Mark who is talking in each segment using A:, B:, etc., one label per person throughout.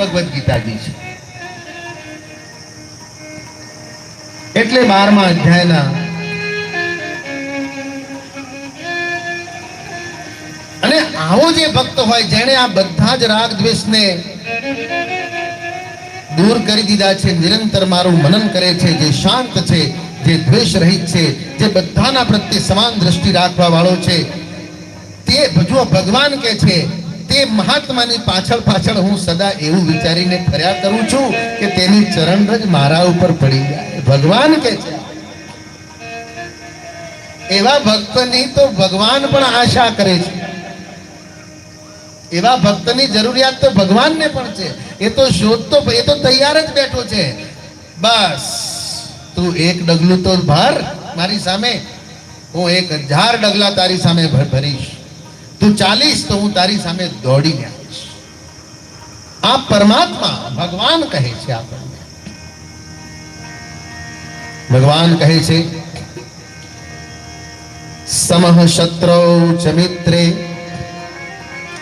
A: ભગવદ્ ગીતાજી છે. એટલે બારમા અધ્યાયના અને આવો જે ભક્ત હોય જેણે આ બધા જ રાગ દ્વેષને દૂર કરી દીધા છે, નિરંતર મારું મનન કરે છે, જે શાંત છે, જે દ્વેષ રહિત છે, જે બધાના પ્રત્યે સમાન દ્રષ્ટિ રાખવા વાળો છે, તે ભગવાન કે છે તે મહાત્માની પાછળ પાછળ હું સદા એવું વિચારીને ફર્યા કરું છું કે તેની ચરણ જ મારા ઉપર પડી જાય. ભગવાન કે છે. એવા ભક્તની તો ભગવાન પણ આશા કરે છે. એવા ભક્તની જરૂરિયાત તો ભગવાનને પણ છે. એ તો શોધતો એ તો તૈયાર જ બેઠો છે. બસ. તું એક ડગલું તો ભર મારી સામે. હું એક હજાર ડગલા તારી સામે ભરીશ તું ચાલીશ તો હું તારી સામે દોડીને આવીશ. આ પરમાત્મા ભગવાન કહે છે આપણને. ભગવાન કહે છે, સમહ શત્રૌ ચ મિત્રે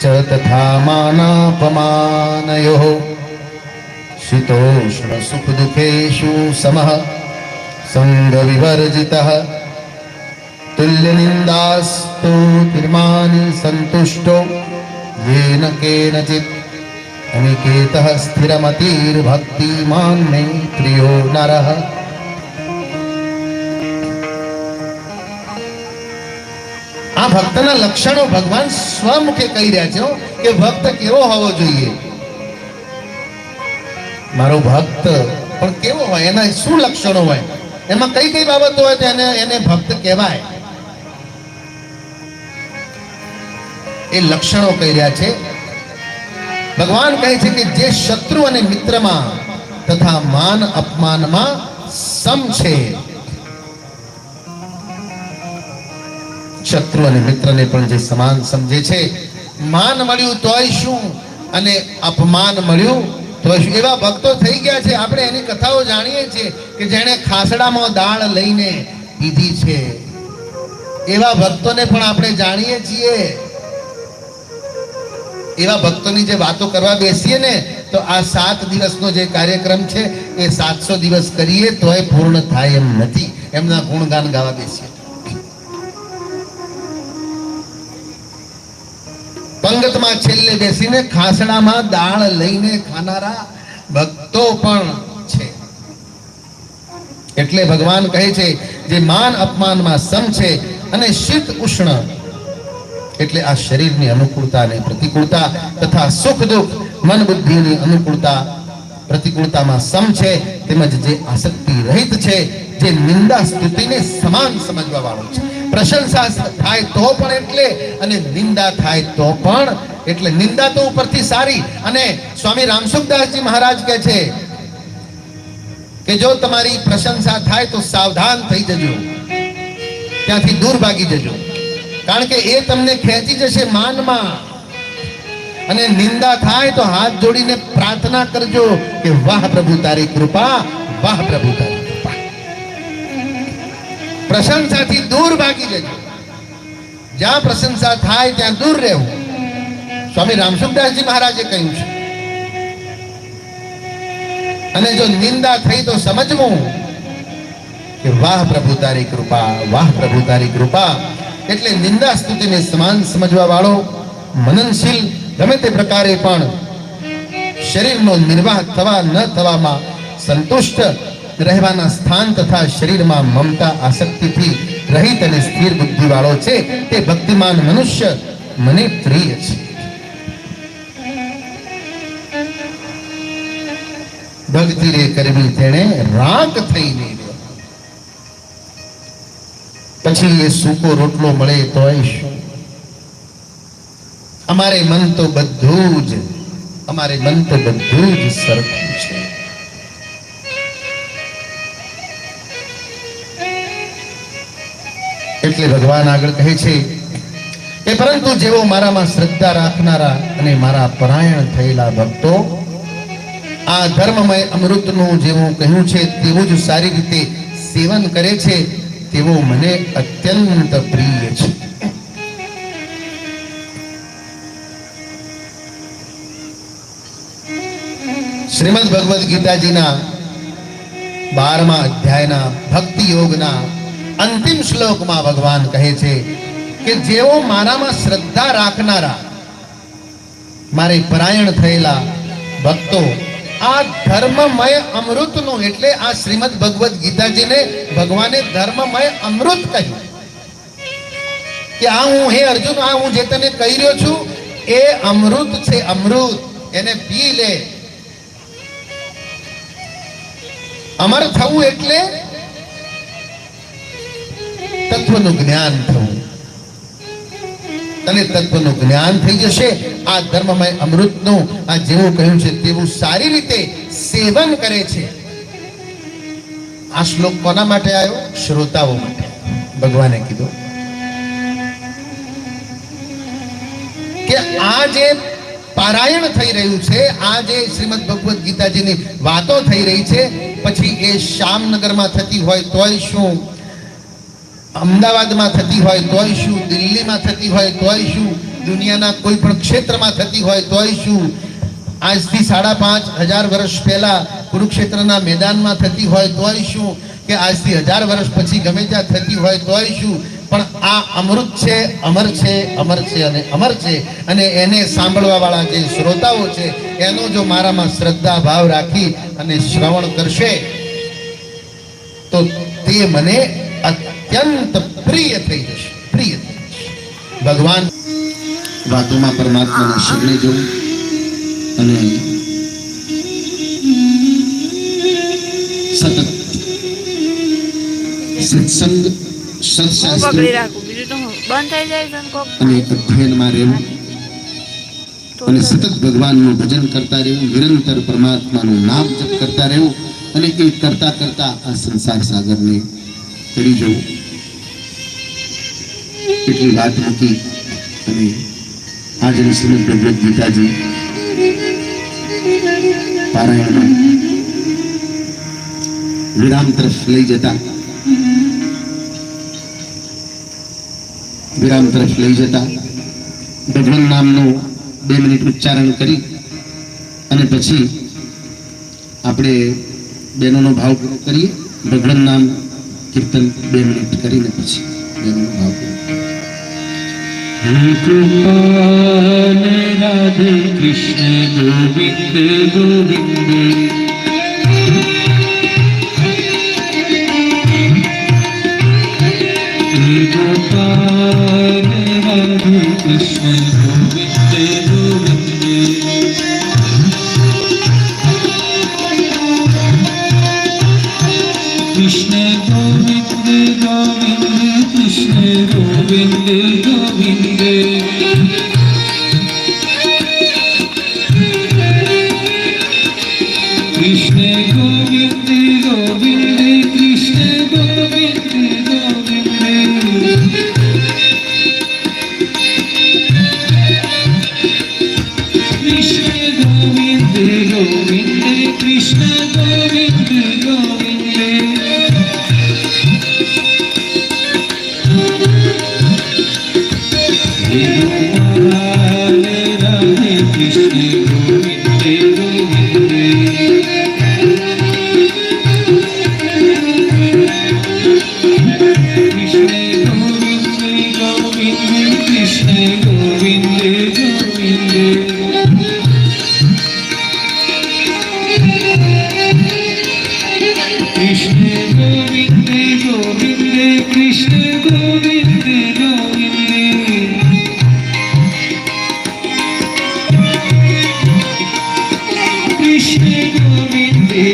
A: ચ તથા માનાપમાનયો શીતોષ્ણ સુખ દુઃખેશુ સમહ, સંગ વિવર્જિતઃ. તુલ્ય નિંદાસ્તુ તિર્માની સંતુષ્ટો येन केनचित् अनिकेतः स्थिरमतिर्भक्तिमान् मे प्रियो नरः આ ભક્તના લક્ષણો ભગવાન સ્વમુખે કહી રહ્યા છે હો, કે ભક્ત કેવો હોવો જોઈએ મારો ભક્ત પણ કેવો હોય એના શું લક્ષણો હોય એમાં કઈ કઈ બાબતો હોય તો એને એને ભક્ત કહેવાય એ લક્ષણો કહી રહ્યા છે. ભગવાન કહે છે કે જે શત્રુ અને મિત્રમાં તથા માન અપમાનમાં સમ છે. શત્રુ અને મિત્રને પણ જે સમાન સમજે છે. માન મળ્યું તોય શું? અને અપમાન મળ્યું તોય શું? એવા ભક્તો થઈ ગયા છે. આપણે એની કથાઓ જાણીએ છીએ કે જેણે ખાસડામાં દાળ લઈને પીધી છે. એવા ભક્તોને પણ આપણે જાણીએ છીએ એવા ભક્તોની જે વાતો કરવા બેસીએ ને, તો આ સાત દિવસનો જે કાર્યક્રમ છે, એ સાતસો દિવસ કરીએ તો એ પૂર્ણ થાય એમ નથી. એમના ગુણગાન ગાવા બેસીએ. પંગતમાં છેલ્લે બેસીને ખાસડામાં દાળ લઈને ખાનારા ભક્તો પણ છે. એટલે ભગવાન કહે છે, જે માન અપમાનમાં સમ છે, અને શીત ઉષ્ણ એટલે આ શરીરની અનુકૂળતા અને પ્રતિકૂળતા તથા સુખ દુઃખ, મન બુદ્ધિની અનુકૂળતા, પ્રતિકૂળતામાં સમ છે, તેમજ જે આસક્તિ રહિત છે, જે નિંદા સ્તુતિને સમાન સમજવા વાળો છે. પ્રશંસા થાય તો પણ એટલે અને નિંદા થાય તો પણ એટલે નિંદા તો ઉપરથી સારી. અને સ્વામી રામસુખદાસજી મહારાજ કહે છે કે જો તમારી પ્રશંસા થાય તો સાવધાન થઈ જજો. ત્યાંથી દૂર ભાગી જજો. કારણ કે એ તમને ખેંચી જશે માનમાં. અને નિંદા થાય તો હાથ જોડીને પ્રાર્થના કરજો કે વાહ પ્રભુ તારી કૃપા, વાહ પ્રભુ તારી કૃપા. પ્રશંસાથી દૂર ભાગી જજો. જ્યાં પ્રશંસા થાય ત્યાં દૂર રહેવું. સ્વામી રામસુખદાસજી મહારાજે કહ્યું છે. અને જો નિંદા થઈ તો સમજવું કે વાહ પ્રભુ તારી કૃપા, વાહ પ્રભુ તારી કૃપા. એટલે નિંદા સ્તુતિને સમાન સમજવા વાળો મનનશીલ, ગમે તે પ્રકારે પણ શરીરનો નિર્વાહ થવા ન થવામાં સંતુષ્ટ રહેવાના સ્થાન તથા શરીરમાં મમતા, આસક્તિથી રહિત અને સ્થિર બુદ્ધિ વાળો છે, તે ભક્તિમાન મનુષ્ય મને પ્રિય છે. ભક્તિ રે કરવી તેણે રાગ થઈને પછી સૂકો રોટલો મળે તો આવીશ અમારે મન તો બધું જ, અમારે મન તો બધું જ સરખું છે. એટલે ભગવાન આગળ કહે છે કે પરંતુ જેવો મારામાં શ્રદ્ધા રાખનારા અને મારા પરાયણ થયેલા ભક્તો, આ ધર્મમય અમૃતનું જેવું કહ્યું છે, તેવું જ સારી રીતે સેવન કરે છે તેવો મને અત્યંત પ્રિય છે. શ્રીમદ ભગવદ્ ગીતાજીના બારમા અધ્યાયના ભક્તિ યોગના અંતિમ શ્લોકમાં ભગવાન કહે છે કે જેઓ મારામાં શ્રદ્ધા રાખનારા, મારે પરાયણ થયેલા ભક્તો આ ધર્મમય અમૃતનું એટલે આ શ્રીમદ ભગવદ્ ગીતાજીને ભગવાને ધર્મમય અમૃત કહ્યું. કે આ હું, હે અર્જુન, આ હું જે તને કહી રહ્યો છું, એ અમૃત છે અમૃત. એને પી લે. અમર થવું એટલે તત્વનું જ્ઞાન થવું. તને તત્વનું જ્ઞાન થઈ જશે. આ ધર્મમય અમૃતનું, આ જેવું કહ્યું છે તેવું સારી રીતે સેવન કરે છે. આ શ્લોક કોના માટે આવ્યો? શ્રોતાઓ માટે. ભગવાને કીધું કે આ જે પારાયણ થઈ રહ્યું છે, આ જે શ્રીમદ ભગવદ્ ગીતાજીની વાતો થઈ રહી છે, પછી એ શ્યામનગરમાં થતી હોય તોય શું? અમદાવાદમાં થતી હોય તોય શું, દિલ્હીમાં થતી હોય તોય શું, દુનિયાના કોઈ પણ ક્ષેત્રમાં થતી હોય તોય શું? આજથી સાડા પાંચ હજાર વર્ષ પહેલા કુરુક્ષેત્રના મેદાનમાં થતી હોય તોય શું? કે આજથી હજાર વર્ષ પછી ગમે ત્યાં થતી હોય તોય શું? પણ આ અમૃત છે, અમર છે અમર છે અને અમર છે અને એને સાંભળવા વાળા જે શ્રોતાઓ છે, એનો જો મારામાં શ્રદ્ધા ભાવ રાખી અને શ્રવણ કરશે, તો તે મને અત્યંત પ્રિય થઈ જશે પ્રિય ભગવાન વાતોમાં પરમાત્માના શરણે જવું અને સતત સત્સંગ સત્શાસ્ત્ર અને અધ્યયનમાં રહેવું. અને સતત ભગવાનનું ભજન કરતા રહેવું નિરંતર પરમાત્માનું નામ જપ કરતા રહેવું અને એ કરતા કરતા આ સંસાર સાગરને કરી જવું. એટલી વાત મૂકી અને આજે શ્રીમદ ભગવદ્ ગીતાજી પારાયણમાં વિરામ તરફ લઈ જતા, વિરામ તરફ લઈ જતા ભગવાન નામનું બે મિનિટ ઉચ્ચારણ કરી અને પછી આપણે બહેનોનો ભાવ પૂરો કરીએ. ભગવાન નામ કીર્તન બે મિનિટ કરીને પછી એનો ભાવ
B: Radhe Krishna Govind Govind. Krishna We. Krishna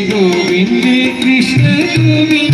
B: Govinda Krishna Govinda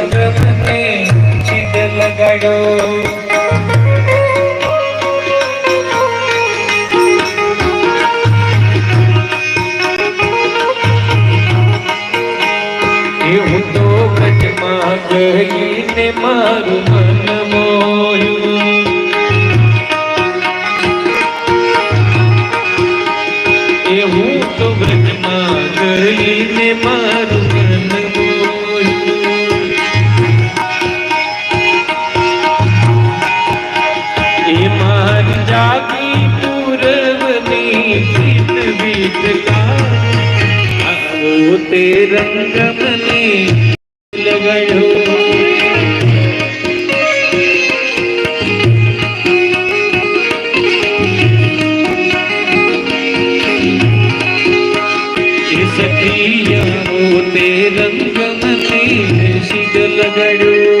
B: ગઈને મારું મન મોયું. એવું તો વ્રતમાં કહીને મારું મન મોયું. એ મારી જાગી પૂરવની ચિત બીતકા આવો તે રંગ સખિયાઓ તે રંગ મને શીત લગાડ્યો